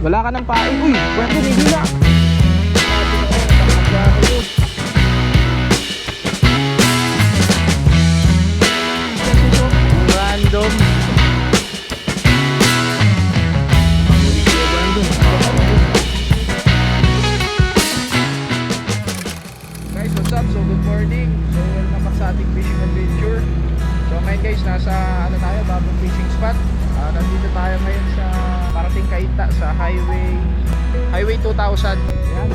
Wala ka ng pain. Uy, Brandon, hindi na.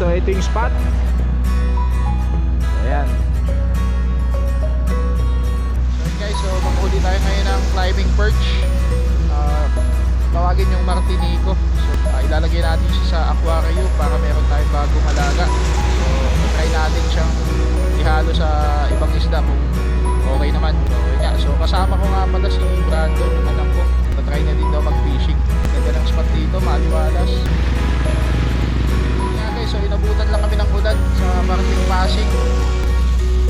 So ito yung spot. Ayan. So guys, so manghuli tayo ngayon ng climbing perch. Ah, tawagin yung Martinico. So ah, ilalagay natin siya sa aquarium para meron tayong bagong alaga. So try natin siyang ihalo sa ibang isda kung okay naman. So, yun nga. so kasama ko nga pala si Brandon, yung anak ko. Try na din daw mag-fishing. Ganda ng spot dito, maliwalas. Inabutan lang kami ng ulan sa Martin Pasig.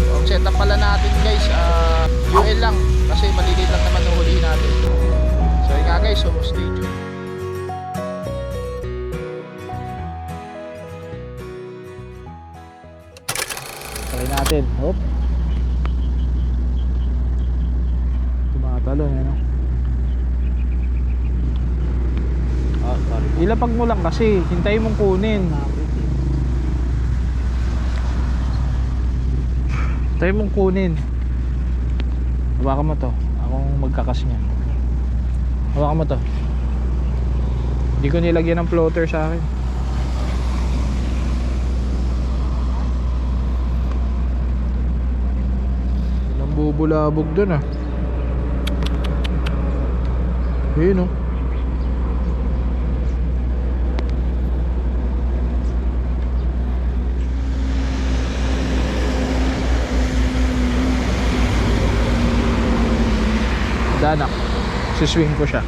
So, ang setup pala natin guys, ah UL lang. Kasi maliliit lang naman ang natin. So yun nga guys, so stay tuned. Try natin. Hop. Tumatalon, ano? Oh, sorry. Ilapag mo lang kasi, hintayin mong kunin. Hintayin mong kunin. Hawakan mo to. Akong magkakas niya. Hawakan mo to. Hindi ko nilagyan ng floater sa akin. Walang bubulabog dun ah. Ayun oh. Danak. Siswing ko siya.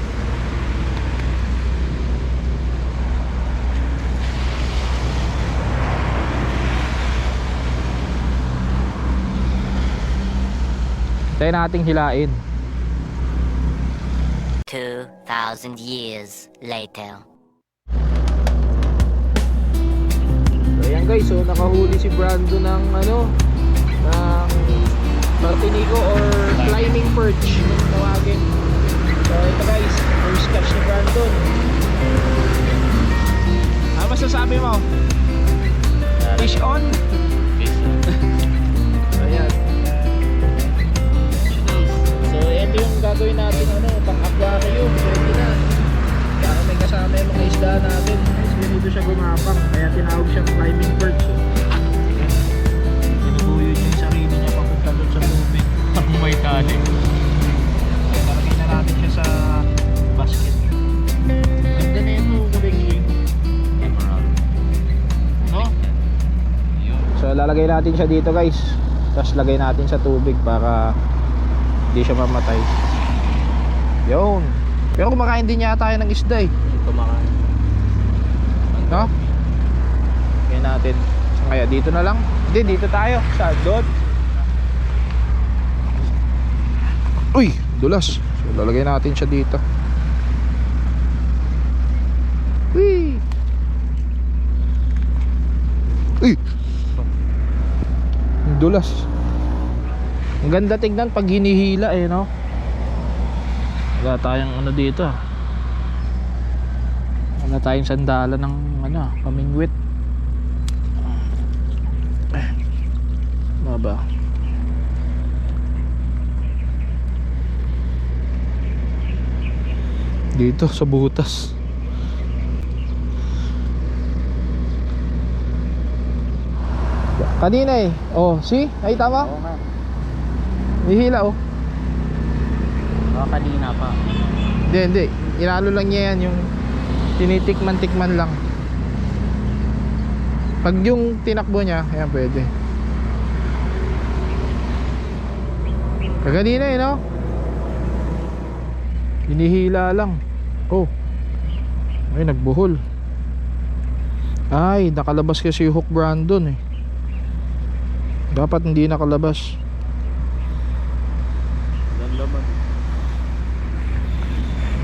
Tayo nating hilain. 2,000 years later. So ayan guys, so nakahuli si Brando ng ano, ng Martinico or climbing perch tawagin. So ito guys, first catch ni Brandon. Ano masasabi mo? Fish on? Fish. Ayan. So ito yung gagawin natin ano, pang aquarium, ready na. Para may kasama yung mga isda natin. Mas dito siya gumapang, kaya tinawag siyang climbing perch. Tinubuyo Ang may tali. Kaya nalagay na natin siya sa basket. Ganda na ito, kuling Emerald. No? Yun. So lalagay natin siya dito guys. Tapos lagay natin sa tubig para hindi siya mamatay. Yun. Pero kumakain din yata tayo ng isda eh. Kumakain. No? Kaya natin. Kaya dito na lang. Hindi, dito tayo. Sa doon. Uy, dulas. So lalagay natin siya dito. Uy. Uy. Dulas. Ang ganda tignan pag hinihila eh, no? Wala tayong ano dito ah. Wala tayong sandala ng ano, ah, pamingwit. Eh. Baba. Dito sa butas. Kanina eh. Oh, see? Ay tama? Oo nga. Hihila oh. Baka kanina pa. Hindi, hindi. Inalo lang niya yan yung tinitikman-tikman lang. Pag yung tinakbo niya, ayan pwede. Kaganina eh, no? Hinihila lang. Oh. Ay, nagbuhol. Ay, nakalabas kasi yung hook Brandon eh. Dapat hindi nakalabas. Laman?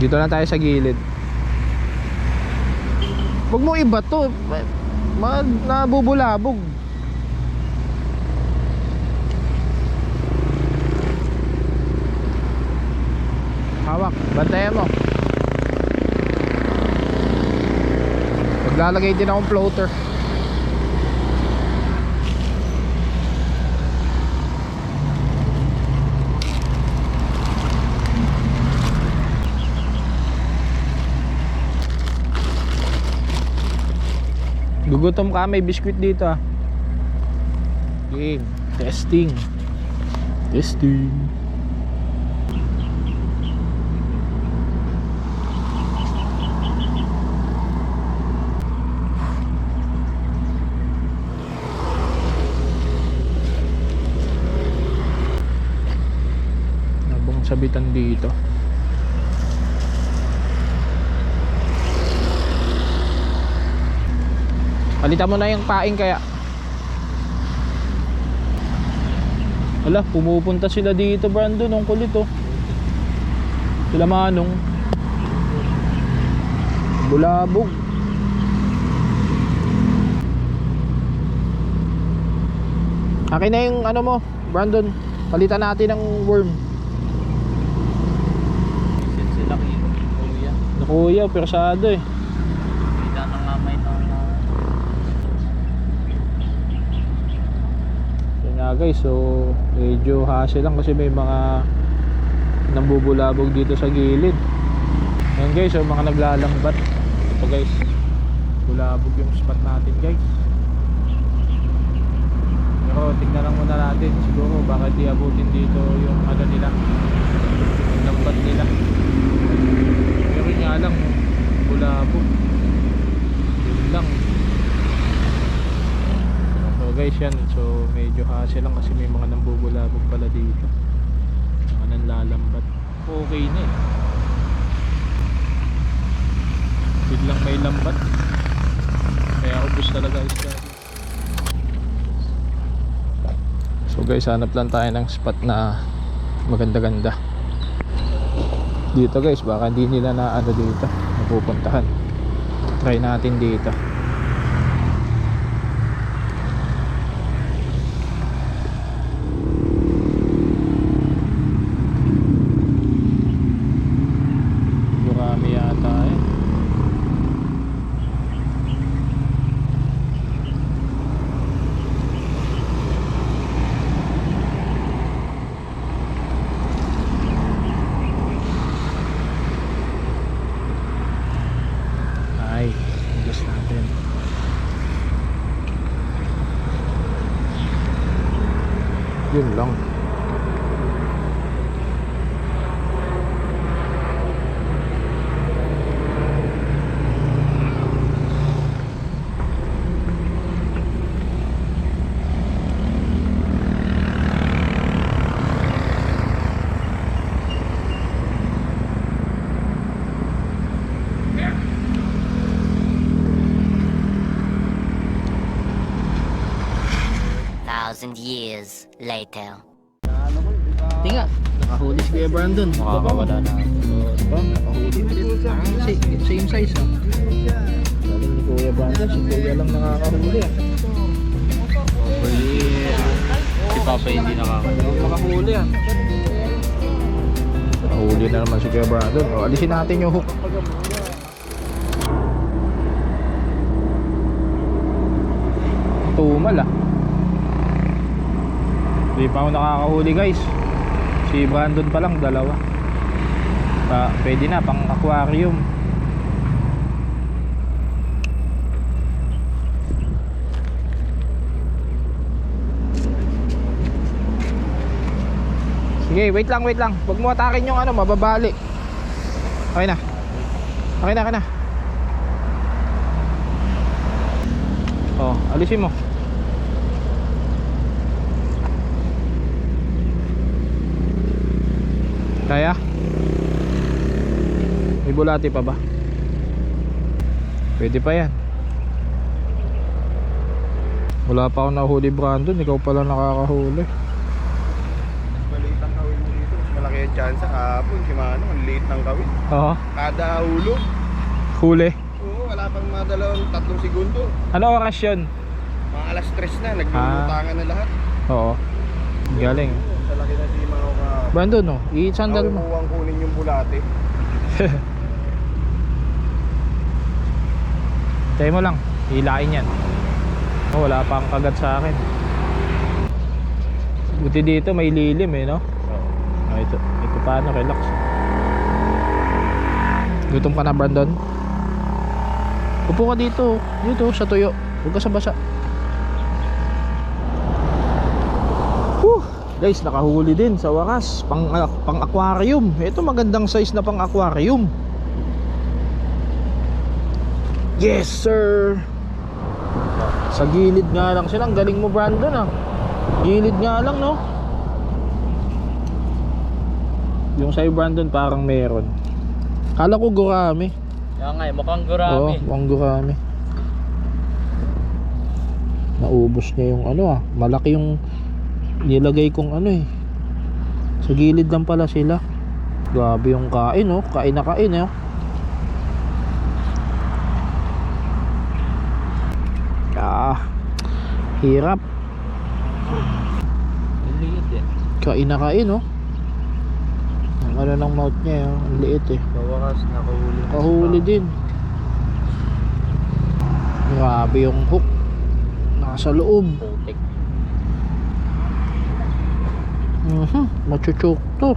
Dito na tayo sa gilid. Huwag mo iba to. Ma nabubulabog. Hawak, bantayan mo. Maglalagay din akong floater. Gugutom ka, may biskwit dito ah. Game, testing. Testing. Sabitan dito. Palitan mo na yung paing kaya. Wala, pumupunta sila dito Brandon, ang kulit oh. Sila manong. Bulabog. Akin na yung ano mo, Brandon. Palitan natin ng worm. Kuya. Persado eh. Kita ng mamay na Yun nga guys, so medyo hassle lang kasi may mga nambubulabog dito sa gilid. Ayan guys, so mga naglalangbat. Ito guys, bulabog yung spot natin guys. Pero tignan lang muna natin siguro bakit di abutin dito yung ano nila, yung lambat nila. Pero yun nga lang, bulabog. Yun lang. So guys yan, so medyo hassle lang kasi may mga nambubulabog pala dito. Mga nanlalambat. Okay na eh. Biglang may lambat. Kaya ubus talaga isda. So guys, hanap lang tayo ng spot na maganda-ganda. Dito guys, baka hindi nila na ano dito, napupuntahan. Try natin dito. Durami yata eh. Ay, adjust natin. Yun lang. Thousand years later. Tinga, nakahuli si Kuya Brandon. Makakawala na. Diba? Nakahuli ulit. Same, same size ah. Galing ni Kuya Brandon, si Kuya lang nakakahuli ah. Si Papa hindi nakakawala. Makahuli ah. Nakahuli na naman si Kuya Brandon. O, alisin natin yung hook. Tumal ah. Hindi pa ako nakakahuli guys. Si Brandon pa lang, dalawa. Pa, pwede na, pang aquarium. Sige, wait lang, wait lang. Huwag mo atakin yung ano, mababali. Okay na. Okay na, okay na. Oh, alisin mo. Kaya? May bulati pa ba? Pwede pa yan. Wala pa akong nahuli Brandon, ikaw pala nakakahuli. Maliit ang kawin mo dito. Mas malaki ang chance kahapon. Si Mano, ang liit ng kawin. Oo. Kada hulog. Huli. Oo, wala pang mga dalawang tatlong segundo. Ano oras yun? Mga alas tres na, naglulutangan na lahat. Oo. Galing. Oo, Sa laki na si Brandon, no? I-sandal mo. Nakukuha kunin yung bulate. Tayo mo lang. Hilain yan. Oh, wala pang kagat sa akin. Buti dito may lilim eh, no? Ah, ito, ito paano, relax. Gutom ka na, Brandon? Upo ka dito. Dito, sa tuyo. Huwag ka sa basa. Guys, nakahuli din sa wakas. Pang, ah, pang aquarium. Ito magandang size na pang aquarium. Yes, sir! Sa gilid nga lang sila. Ang galing mo, Brandon, ah. Gilid nga lang, no? Yung sa'yo, Brandon, parang meron. Kala ko gurami. Kaya nga eh, mukhang Oo, gurami. mukhang gurami. Naubos niya yung ano ah. Malaki yung nilagay kong ano eh. Sa gilid lang pala sila. Grabe yung kain oh. Kain na kain eh. oh. Ah, hirap. Eh. Kain na kain oh. Ang ano ng mouth niya oh. Ang liit eh. Sa wakas, nakahuli. Kahuli din. Grabe yung hook. Nasa loob. Putik. Mhm, machuchok to.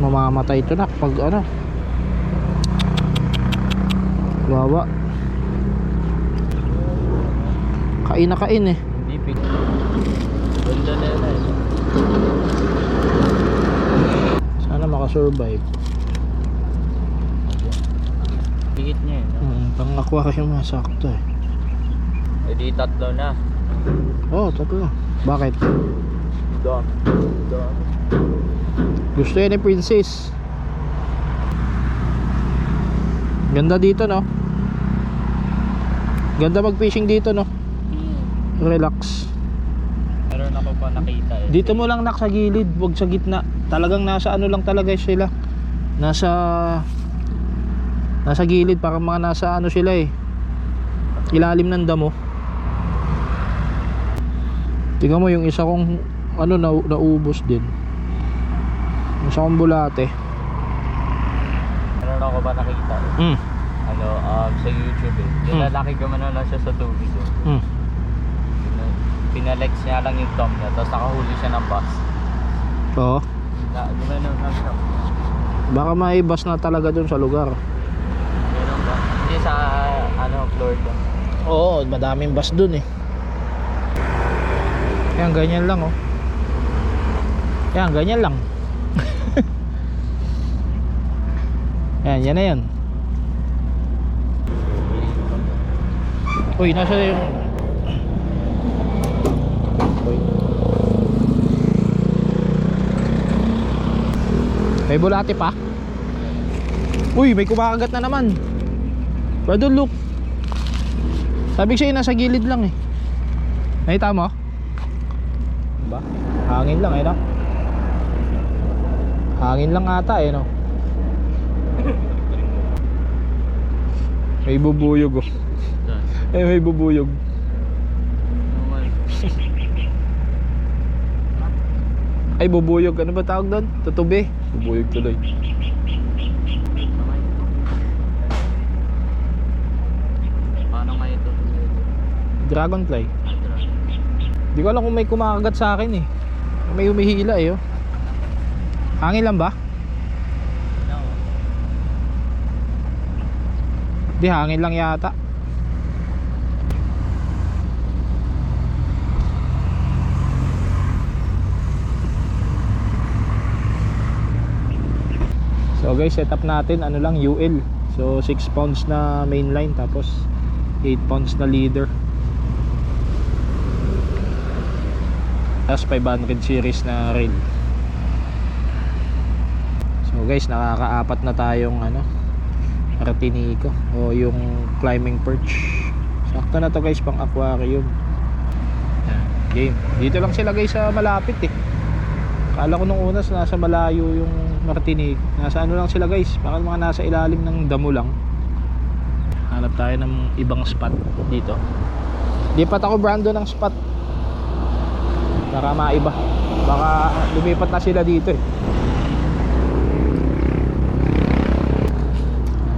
Mamamatay to na pag ano. Wawa. Kain na kain eh. Hindi pig. Ganda na yun eh. Sana makasurvive. Pigit niya eh. no? Hmm, pang aquarium na sakto eh. Eh di tatlo na. Oh, tatlo. Bakit? Dami. Dami. Gusto yan ni Princess. Ganda dito no. Ganda mag-fishing dito no. Relax. Meron ako pa nakita eh. Dito mo lang nak sa gilid, wag sa gitna. Talagang nasa ano lang talaga sila. Nasa nasa gilid para mga nasa ano sila eh. Ilalim ng damo. Tingnan mo yung isa kong ano na naubos din. Yung Isa kong bulate. Meron ako pa nakita eh. Mm. Ano, um, sa YouTube eh. Yung Hmm. lalaki gumano lang siya sa tubig eh. Mm. Pina- Pinalex niya lang yung tom niya, tapos nakahuli siya ng bus. Oo. Na, gumano lang siya. Baka may bus na talaga dun sa lugar. Meron ba? Hindi sa, ano, Florida. Oo, madaming bus dun eh. Yan, ganyan lang oh. Yan, ganyan lang. yan, yan na yan. Uy, nasa yung... May bulate pa? Uy, may kumakagat na naman. Brother, look. Sabi ko sa'yo, nasa gilid lang eh. Nakita mo? Hangin lang eh, no? Hangin lang ata eh, no? May bubuyog oh. Eh, may bubuyog. Ay, bubuyog. Ano ba tawag doon? Tutubi. Bubuyog tuloy. Dragonfly. Di ko alam kung may kumakagat sa akin eh. May humihila eh, oh. Hangin lang ba? Di, hangin lang yata. So guys, setup natin ano lang UL. So 6 pounds na main line tapos 8 pounds na leader. Tapos 500 series na reel. So guys, nakakaapat na tayong ano Martinico o yung climbing perch. Sakto na to guys pang aquarium. Game. Dito lang sila guys sa malapit eh. Kala ko nung unas nasa malayo yung Martinique. Nasa ano lang sila guys, baka mga nasa ilalim ng damo lang. Hanap tayo ng ibang spot dito. Lipat ako Brando ng spot. Para maiba. Baka lumipat na sila dito eh.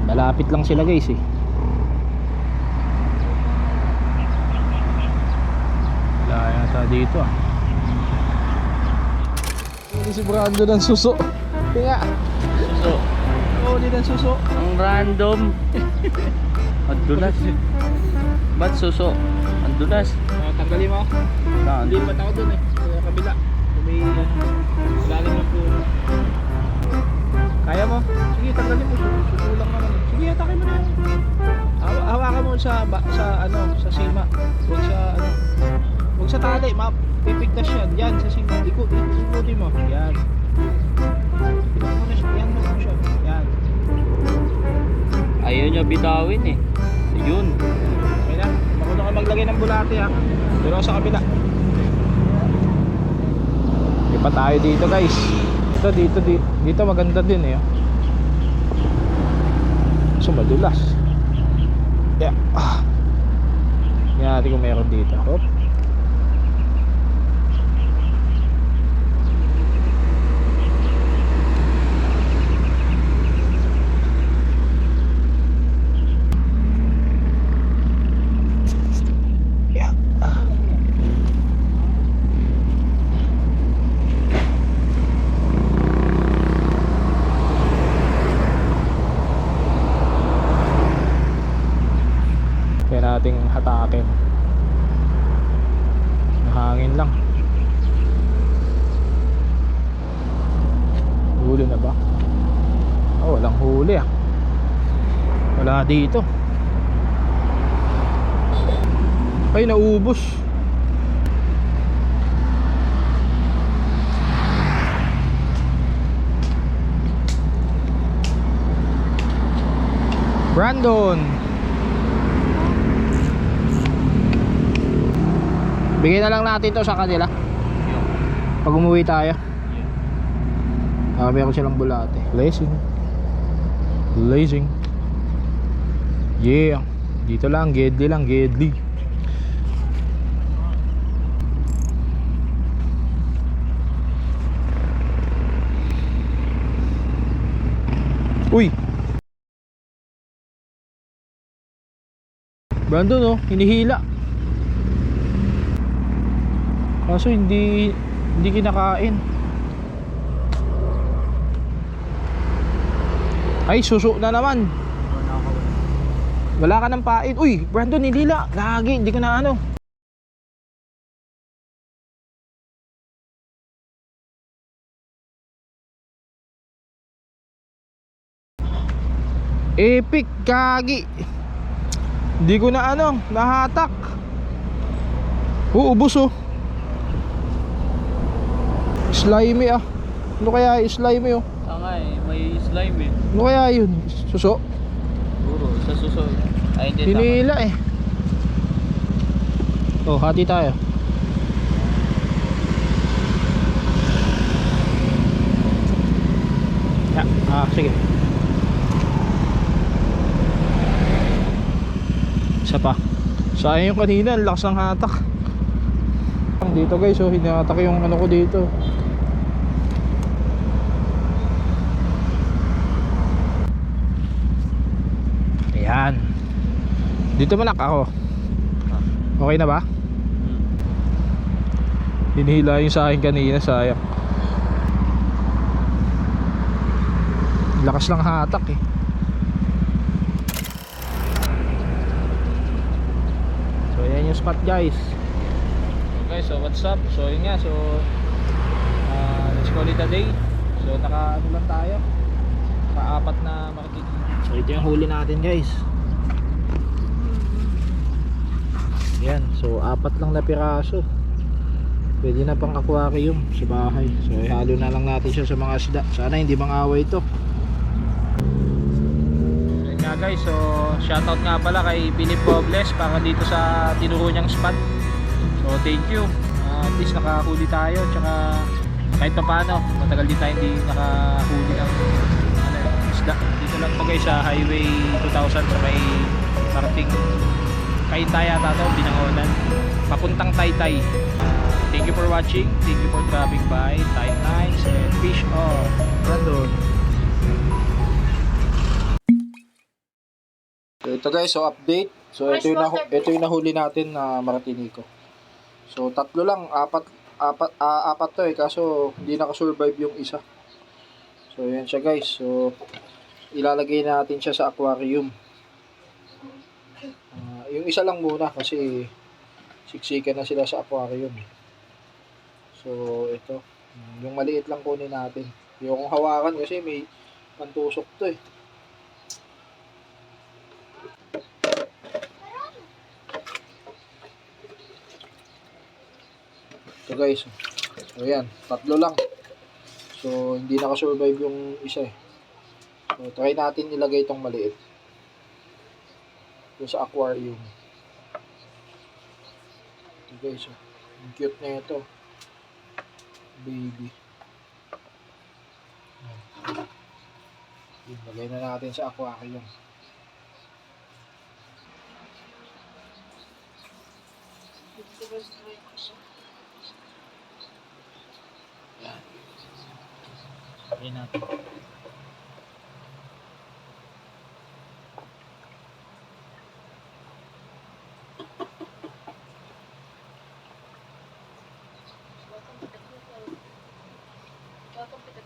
Malapit lang sila guys eh. Wala yata dito ah. Si Brando ng suso. Kaya, So, huli ng suso. ang random. Ang dulas. Ba't suso? Ang dulas. Uh, tanggalin mo. Hindi naman ako dun eh. Sa kabila. May lalim ng puno. Kaya mo? Sige, tanggalin mo. Suso lang naman. eh. Sige, atakin mo na yan. Hawa- Hawakan mo sa, ba, sa ano, sa sima. Huwag sa ano. Huwag sa tali. Ma pipigtas yan. Yan, sa sima. Ikot, ikutin mo. Yan. Ikot mo na siya. Yan mo na siya. Yan. Ayaw niya bitawin eh. Yun. Okay na. Makuno ka maglagay ng bulate ha. Pero sa kabila. Ipa tayo dito guys. Dito, dito, dito, dito maganda din eh. So madulas. Yeah. Ah. Tingnan natin kung meron dito. Hop. Nating hatakin. Hangin lang. Huli na ba? Oh, walang huli ah. Wala dito. Ay, naubos. Brandon. Bigyan na lang natin to sa kanila. Pag umuwi tayo. Ah, meron silang bulate. Blazing. Blazing. Yeah. Dito lang, Gedli lang, Gedli. Uy. Brandon oh, hinihila. Kaso hindi hindi kinakain. Ay, suso na naman. Wala ka ng pain. Uy, Brandon, nilila. Lagi, hindi ko na ano. Epic, kagi. Hindi ko na ano, nahatak. Uubos oh. Slimy ah. Ano kaya yung slimy oh? Tanga eh, may slime eh. Ano kaya yun? Suso? Puro, sa suso. Ay, hindi. Hinila eh. Oh, hati tayo. Ya, ah, sige. Isa pa. Sayang yung kanina, ang lakas ng hatak. Dito guys, oh, hinatak yung ano ko dito. Ayan. Dito manak ako. Okay na ba? Hinihila yung sa akin kanina, sayang. Lakas lang hatak eh. So ayan yung spot guys. Okay, so what's up? So yun nga, so uh, let's call it a day. So naka ano lang tayo? Kaapat na market. So ito yung huli natin guys. Yan, so apat lang na piraso. Pwede na pang aquarium sa bahay. So ihalo na lang natin siya sa mga isda. Sana hindi mang-away ito. Yan nga guys, so shoutout nga pala kay Philip Robles para dito sa tinuro niyang spot. So thank you. Uh, at least nakahuli tayo tsaka kahit pa paano, matagal din tayo hindi nakahuli ng ano, isda. Dito lang to guys sa Highway 2000 sa may Marting Kaytay yata to, Binangonan. Papuntang Taytay. Uh, thank you for watching. Thank you for dropping by. Nights and Fish On. Brandon. So ito guys, so update. So ito yung, nahu- ito yung nahuli natin na Martinico. So tatlo lang, apat apat ah, apat to eh kaso hindi nakasurvive yung isa. So yan siya guys. So ilalagay natin siya sa aquarium. Yung isa lang muna kasi siksikan na sila sa aquarium. So ito, yung maliit lang kunin natin. Yung hawakan kasi may pantusok to eh. Ito guys. So yan, tatlo lang. So hindi nakasurvive yung isa eh. So try natin ilagay itong maliit. Ito sa aquarium. Ito guys. oh. Ang cute na ito. Baby. Lagay na natin sa aquarium. Lagay natin.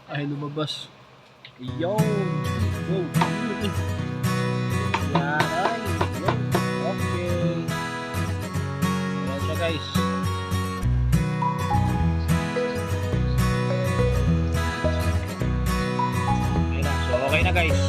ay lumabas. Yo! Go! Yan! Okay! Ayan siya guys. Okay na, so okay na guys.